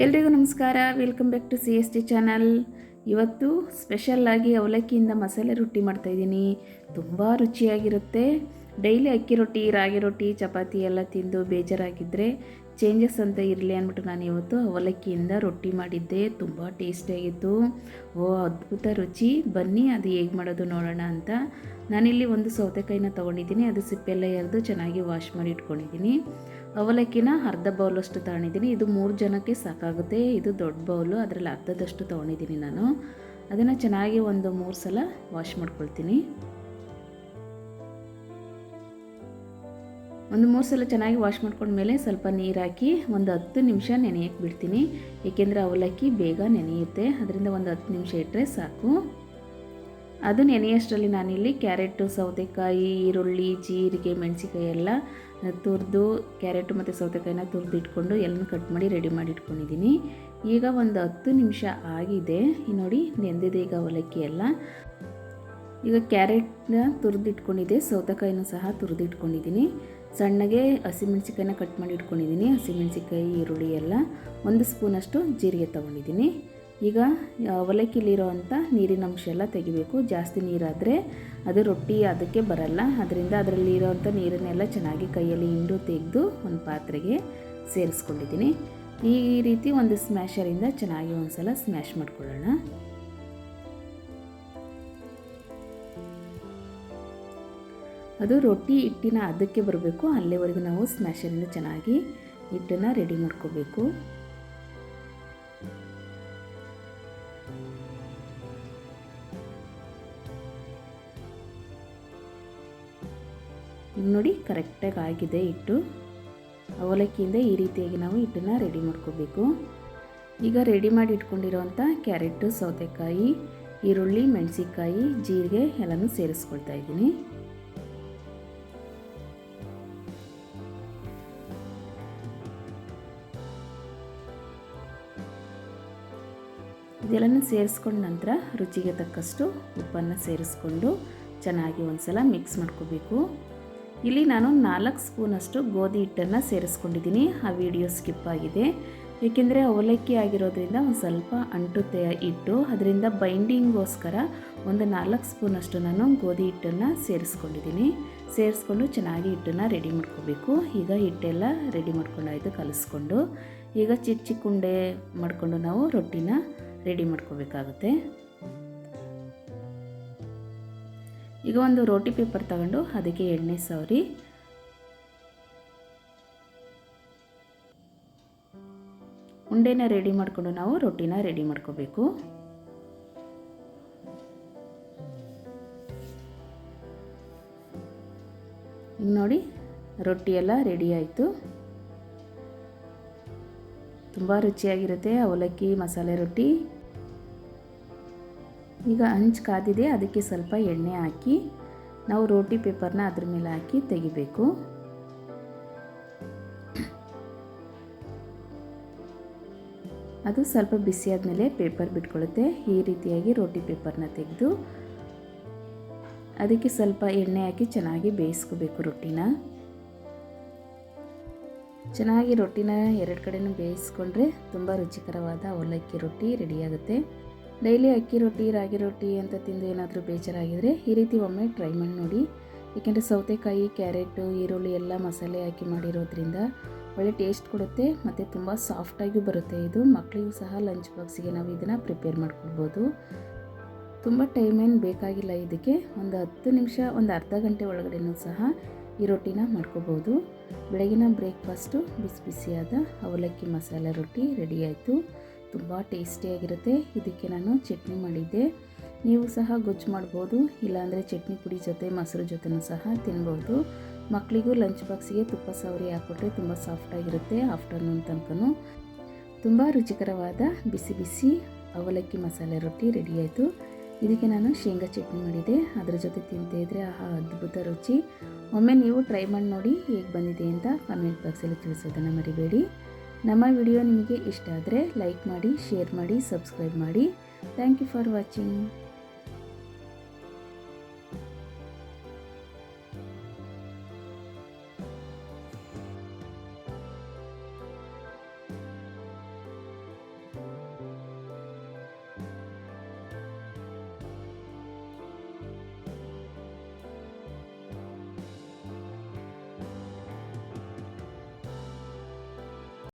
ಎಲ್ರಿಗೂ ನಮಸ್ಕಾರ. Welcome back to C S T channel ಇವತ್ತು ಸ್ಪೆಷಲ್ಲಾಗಿ ಅವಲಕ್ಕಿಯಿಂದ ಮಸಾಲೆ ರೊಟ್ಟಿ ಮಾಡ್ತಾಯಿದ್ದೀನಿ ತುಂಬ ರುಚಿಯಾಗಿರುತ್ತೆ. ಡೈಲಿ ಅಕ್ಕಿ ರೊಟ್ಟಿ, ರಾಗಿ ರೊಟ್ಟಿ, ಚಪಾತಿ ಎಲ್ಲ ತಿಂದು ಬೇಜಾರಾಗಿದ್ದರೆ ಚೇಂಜಸ್ ಅಂತ ಇರಲಿ ಅಂದ್ಬಿಟ್ಟು ನಾನು ಇವತ್ತು ಅವಲಕ್ಕಿಯಿಂದ ರೊಟ್ಟಿ ಮಾಡಿದ್ದೆ. ತುಂಬ ಟೇಸ್ಟಿಯಾಗಿತ್ತು ಓ, ಅದ್ಭುತ ರುಚಿ. ಬನ್ನಿ ಅದು ಹೇಗೆ ಮಾಡೋದು ನೋಡೋಣ ಅಂತ. ನಾನಿಲ್ಲಿ ಒಂದು ಸೌತೆಕಾಯಿನ ತೊಗೊಂಡಿದ್ದೀನಿ. ಅದು ಸಿಪ್ಪೆಲ್ಲ ಎರೆದು ಚೆನ್ನಾಗಿ ವಾಶ್ ಮಾಡಿ ಇಟ್ಕೊಂಡಿದ್ದೀನಿ. ಅವಲಕ್ಕಿನ ಅರ್ಧ ಬೌಲಷ್ಟು ತಗೊಂಡಿದ್ದೀನಿ. ಇದು ಮೂರು ಜನಕ್ಕೆ ಸಾಕಾಗುತ್ತೆ. ಇದು ದೊಡ್ಡ ಬೌಲು ಅದರಲ್ಲಿ ಅರ್ಧದಷ್ಟು ತೊಗೊಂಡಿದ್ದೀನಿ ನಾನು. ಅದನ್ನು ಚೆನ್ನಾಗಿ ಒಂದು ಮೂರು ಸಲ ವಾಶ್ ಮಾಡ್ಕೊಳ್ತೀನಿ. ಒಂದು ಮೂರು ಸಲ ಚೆನ್ನಾಗಿ ವಾಶ್ ಮಾಡ್ಕೊಂಡ್ಮೇಲೆ ಸ್ವಲ್ಪ ನೀರು ಹಾಕಿ ಒಂದು ಹತ್ತು ನಿಮಿಷ ನೆನೆಯಕ್ಕೆ ಬಿಡ್ತೀನಿ. ಏಕೆಂದರೆ ಅವಲಕ್ಕಿ ಬೇಗ ನೆನೆಯುತ್ತೆ. ಅದರಿಂದ ಒಂದು ಹತ್ತು ನಿಮಿಷ ಇಟ್ಟರೆ ಸಾಕು. ಅದು ನೆನೆಯಷ್ಟರಲ್ಲಿ ನಾನಿಲ್ಲಿ ಕ್ಯಾರೆಟು, ಸೌತೆಕಾಯಿ, ಈರುಳ್ಳಿ, ಜೀರಿಗೆ ಮೆಣಸಿಕಾಯಿ ಎಲ್ಲ ತುರಿದು ಕ್ಯಾರೆಟು ಮತ್ತು ಸೌತೆಕಾಯಿನ ತುರಿದು ಇಟ್ಕೊಂಡು ಎಲ್ಲನೂ ಕಟ್ ಮಾಡಿ ರೆಡಿ ಮಾಡಿ ಇಟ್ಕೊಂಡಿದ್ದೀನಿ. ಈಗ ಒಂದು ಹತ್ತು ನಿಮಿಷ ಆಗಿದೆ. ನೋಡಿ ನೆಂದಿದೆ ಈಗ ಅವಲಕ್ಕಿ ಎಲ್ಲ. ಈಗ ಕ್ಯಾರೆಟ್ನ ತುರಿದಿಟ್ಕೊಂಡಿದ್ದೆ, ಸೌತೆಕಾಯಿನೂ ಸಹ ತುರಿದಿಟ್ಕೊಂಡಿದ್ದೀನಿ. ಸಣ್ಣಗೆ ಹಸಿಮೆಣ್ಸಿಕಾಯಿನ ಕಟ್ ಮಾಡಿ ಇಟ್ಕೊಂಡಿದ್ದೀನಿ. ಹಸಿಮೆಣ್ಸಿಕಾಯಿ ಈರುಳ್ಳಿ ಎಲ್ಲ ಒಂದು ಸ್ಪೂನಷ್ಟು ಜೀರಿಗೆ ತೊಗೊಂಡಿದ್ದೀನಿ. ಈಗ ಅವಲಕ್ಕಿಲಿರೋ ಅಂಥ ನೀರಿನ ಅಂಶ ಎಲ್ಲ ತೆಗಿಬೇಕು. ಜಾಸ್ತಿ ನೀರಾದರೆ ಅದು ರೊಟ್ಟಿ ಅದಕ್ಕೆ ಬರಲ್ಲ. ಅದರಿಂದ ಅದರಲ್ಲಿ ಇರೋವಂಥ ನೀರನ್ನೆಲ್ಲ ಚೆನ್ನಾಗಿ ಕೈಯಲ್ಲಿ ಹಿಂಡು ತೆಗೆದು ಒಂದು ಪಾತ್ರೆಗೆ ಸೇರಿಸ್ಕೊಂಡಿದ್ದೀನಿ. ಈ ರೀತಿ ಒಂದು ಸ್ಮ್ಯಾಶರಿಂದ ಚೆನ್ನಾಗಿ ಒಂದು ಸಲ ಸ್ಮ್ಯಾಶ್ ಮಾಡ್ಕೊಳ್ಳೋಣ. ಅದು ರೊಟ್ಟಿ ಹಿಟ್ಟಿನ ಅದಕ್ಕೆ ಬರಬೇಕು. ಅಲ್ಲಿವರೆಗೂ ನಾವು ಸ್ಮ್ಯಾಶರಿಂದ ಚೆನ್ನಾಗಿ ಹಿಟ್ಟನ್ನು ರೆಡಿ ಮಾಡ್ಕೋಬೇಕು. ನೋಡಿ ಕರೆಕ್ಟಾಗಿ ಆಗಿದೆ ಹಿಟ್ಟು. ಅವಲಕ್ಕಿಯಿಂದ ಈ ರೀತಿಯಾಗಿ ನಾವು ಹಿಟ್ಟನ್ನು ರೆಡಿ ಮಾಡ್ಕೋಬೇಕು. ಈಗ ರೆಡಿ ಮಾಡಿ ಇಟ್ಕೊಂಡಿರೋವಂಥ ಕ್ಯಾರೆಟು, ಸೌತೆಕಾಯಿ, ಈರುಳ್ಳಿ ಮೆಣಸಿಕಾಯಿ ಜೀರಿಗೆ ಎಲ್ಲನೂ ಸೇರಿಸ್ಕೊಳ್ತಾ ಇದ್ದೀನಿ. ಇದೆಲ್ಲನೂ ಸೇರಿಸ್ಕೊಂಡ ನಂತರ ರುಚಿಗೆ ತಕ್ಕಷ್ಟು ಉಪ್ಪನ್ನು ಸೇರಿಸ್ಕೊಂಡು ಚೆನ್ನಾಗಿ ಒಂದು ಸಲ ಮಿಕ್ಸ್ ಮಾಡ್ಕೋಬೇಕು. ಇಲ್ಲಿ ನಾನು ನಾಲ್ಕು ಸ್ಪೂನಷ್ಟು ಗೋಧಿ ಹಿಟ್ಟನ್ನು ಸೇರಿಸ್ಕೊಂಡಿದ್ದೀನಿ. ಆ ವಿಡಿಯೋ ಸ್ಕಿಪ್ ಆಗಿದೆ. ಏಕೆಂದರೆ ಅವಲಕ್ಕಿ ಆಗಿರೋದ್ರಿಂದ ಒಂದು ಸ್ವಲ್ಪ ಅಂಟುತ್ತೆ ಹಿಟ್ಟು, ಅದರಿಂದ ಬೈಂಡಿಂಗ್ಗೋಸ್ಕರ ಒಂದು ನಾಲ್ಕು ಸ್ಪೂನಷ್ಟು ನಾನು ಗೋಧಿ ಹಿಟ್ಟನ್ನು ಸೇರಿಸ್ಕೊಂಡಿದ್ದೀನಿ. ಸೇರಿಸ್ಕೊಂಡು ಚೆನ್ನಾಗಿ ಹಿಟ್ಟನ್ನು ರೆಡಿ ಮಾಡ್ಕೋಬೇಕು. ಈಗ ಹಿಟ್ಟೆಲ್ಲ ರೆಡಿ ಮಾಡ್ಕೊಂಡಾಯಿತು ಕಲಿಸ್ಕೊಂಡು. ಈಗ ಚಿಕ್ಕ ಚಿಕ್ಕ ಉಂಡೆ ಮಾಡಿಕೊಂಡು ನಾವು ರೊಟ್ಟಿನ ರೆಡಿ ಮಾಡ್ಕೋಬೇಕಾಗುತ್ತೆ. ಈಗ ಒಂದು ರೋಟಿ ಪೇಪರ್ ತಗೊಂಡು ಅದಕ್ಕೆ ಎಣ್ಣೆ ಸವರಿ. ಉಂಡೆನ ರೆಡಿ ಮಾಡಿಕೊಂಡು ನಾವು ರೊಟ್ಟಿನ ರೆಡಿ ಮಾಡ್ಕೋಬೇಕು. ಈಗ ನೋಡಿ, ರೊಟ್ಟಿ ಎಲ್ಲ ರೆಡಿ ಆಯಿತು. ತುಂಬ ರುಚಿಯಾಗಿರುತ್ತೆ ಅವಲಕ್ಕಿ, ಮಸಾಲೆ ರೊಟ್ಟಿ. ಈಗ ಹಂಚು ಕಾದಿದೆ, ಅದಕ್ಕೆ ಸ್ವಲ್ಪ ಎಣ್ಣೆ ಹಾಕಿ, ನಾವು ರೋಟಿ ಪೇಪರ್ನ ಅದ್ರ ಮೇಲೆ ಹಾಕಿ ತೆಗಿಬೇಕು. ಅದು ಸ್ವಲ್ಪ ಬಿಸಿ ಆದಮೇಲೆ ಪೇಪರ್ ಬಿಟ್ಕೊಳ್ಳುತ್ತೆ ಈ ರೀತಿಯಾಗಿ ರೋಟಿ ಪೇಪರ್ನ ತೆಗೆದು, ಅದಕ್ಕೆ ಸ್ವಲ್ಪ ಎಣ್ಣೆ ಹಾಕಿ ಚೆನ್ನಾಗಿ ಬೇಯಿಸ್ಕೋಬೇಕು ರೊಟ್ಟಿನ. ಚೆನ್ನಾಗಿ ರೊಟ್ಟಿನ ಎರಡು ಕಡೆಯೂ ಬೇಯಿಸ್ಕೊಂಡ್ರೆ ತುಂಬ ರುಚಿಕರವಾದ ಅವಲಕ್ಕಿ ರೊಟ್ಟಿ ರೆಡಿಯಾಗುತ್ತೆ ಡೈಲಿ ಅಕ್ಕಿ ರೊಟ್ಟಿ, ರಾಗಿ ರೊಟ್ಟಿ ಅಂತ ತಿಂದು ಏನಾದರೂ ಬೇಜಾರಾಗಿದ್ದರೆ ಈ ರೀತಿ ಒಮ್ಮೆ ಟ್ರೈ ಮಾಡಿ ನೋಡಿ. ಏಕೆಂದರೆ ಸೌತೆಕಾಯಿ, ಕ್ಯಾರೆಟು, ಈರುಳ್ಳಿ ಎಲ್ಲ ಮಸಾಲೆ ಹಾಕಿ ಮಾಡಿರೋದ್ರಿಂದ ಒಳ್ಳೆ ಟೇಸ್ಟ್ ಕೊಡುತ್ತೆ ಮತ್ತು ತುಂಬ ಸಾಫ್ಟಾಗಿಯೂ ಬರುತ್ತೆ ಇದು. ಮಕ್ಕಳಿಗೂ ಸಹ ಲಂಚ್ ಬಾಕ್ಸಿಗೆ ನಾವು ಇದನ್ನು ಪ್ರಿಪೇರ್ ಮಾಡ್ಕೊಳ್ಬೋದು. ತುಂಬ ಟೈಮ್ ಏನು ಬೇಕಾಗಿಲ್ಲ ಇದಕ್ಕೆ. ಒಂದು ಹತ್ತು ನಿಮಿಷ, ಒಂದು ಅರ್ಧ ಗಂಟೆ ಒಳಗಡೆನೂ ಸಹ ಈ ರೊಟ್ಟಿನ ಮಾಡ್ಕೋಬೋದು ಬೆಳಗಿನ ಬ್ರೇಕ್ಫಾಸ್ಟು ಬಿಸಿ ಬಿಸಿಯಾದ ಅವಲಕ್ಕಿ ಮಸಾಲೆ ರೊಟ್ಟಿ ರೆಡಿ ಆಯಿತು. ತುಂಬ ಟೇಸ್ಟಿಯಾಗಿರುತ್ತೆ ಇದಕ್ಕೆ ನಾನು ಚಟ್ನಿ ಮಾಡಿದ್ದೆ. ನೀವು ಸಹ ಗೊಜ್ಜು ಮಾಡ್ಬೋದು, ಇಲ್ಲಾಂದರೆ ಚಟ್ನಿ ಪುಡಿ ಜೊತೆ, ಮೊಸರು ಜೊತೆನೂ ಸಹ ತಿನ್ಬೋದು. ಮಕ್ಕಳಿಗೂ ಲಂಚ್ ಬಾಕ್ಸಿಗೆ ತುಪ್ಪ ಸವರಿ ಹಾಕ್ಕೊಟ್ರೆ ತುಂಬ ಸಾಫ್ಟಾಗಿರುತ್ತೆ ಆಫ್ಟರ್ನೂನ್ ತನಕನು. ತುಂಬ ರುಚಿಕರವಾದ ಬಿಸಿ ಬಿಸಿ ಅವಲಕ್ಕಿ ಮಸಾಲೆ ರೊಟ್ಟಿ ರೆಡಿ ಆಯಿತು. ಇದಕ್ಕೆ ನಾನು ಶೇಂಗಾ ಚಟ್ನಿ ಮಾಡಿದೆ. ಅದರ ಜೊತೆ ತಿಂತೇ ಇದ್ದರೆ ಆಹಾ ಅದ್ಭುತ ರುಚಿ. ಒಮ್ಮೆ ನೀವು ಟ್ರೈ ಮಾಡಿ ನೋಡಿ ಹೇಗೆ ಬಂದಿದೆ ಅಂತ ಕಮೆಂಟ್ ಬಾಕ್ಸಲ್ಲಿ ತಿಳಿಸೋದನ್ನು ಮರಿಬೇಡಿ. ನಮ್ಮ ವಿಡಿಯೋ ನಿಮಗೆ ಇಷ್ಟ ಆದರೆ ಲೈಕ್ ಮಾಡಿ, ಶೇರ್ ಮಾಡಿ, ಸಬ್ಸ್ಕ್ರೈಬ್ ಮಾಡಿ. Thank you for watching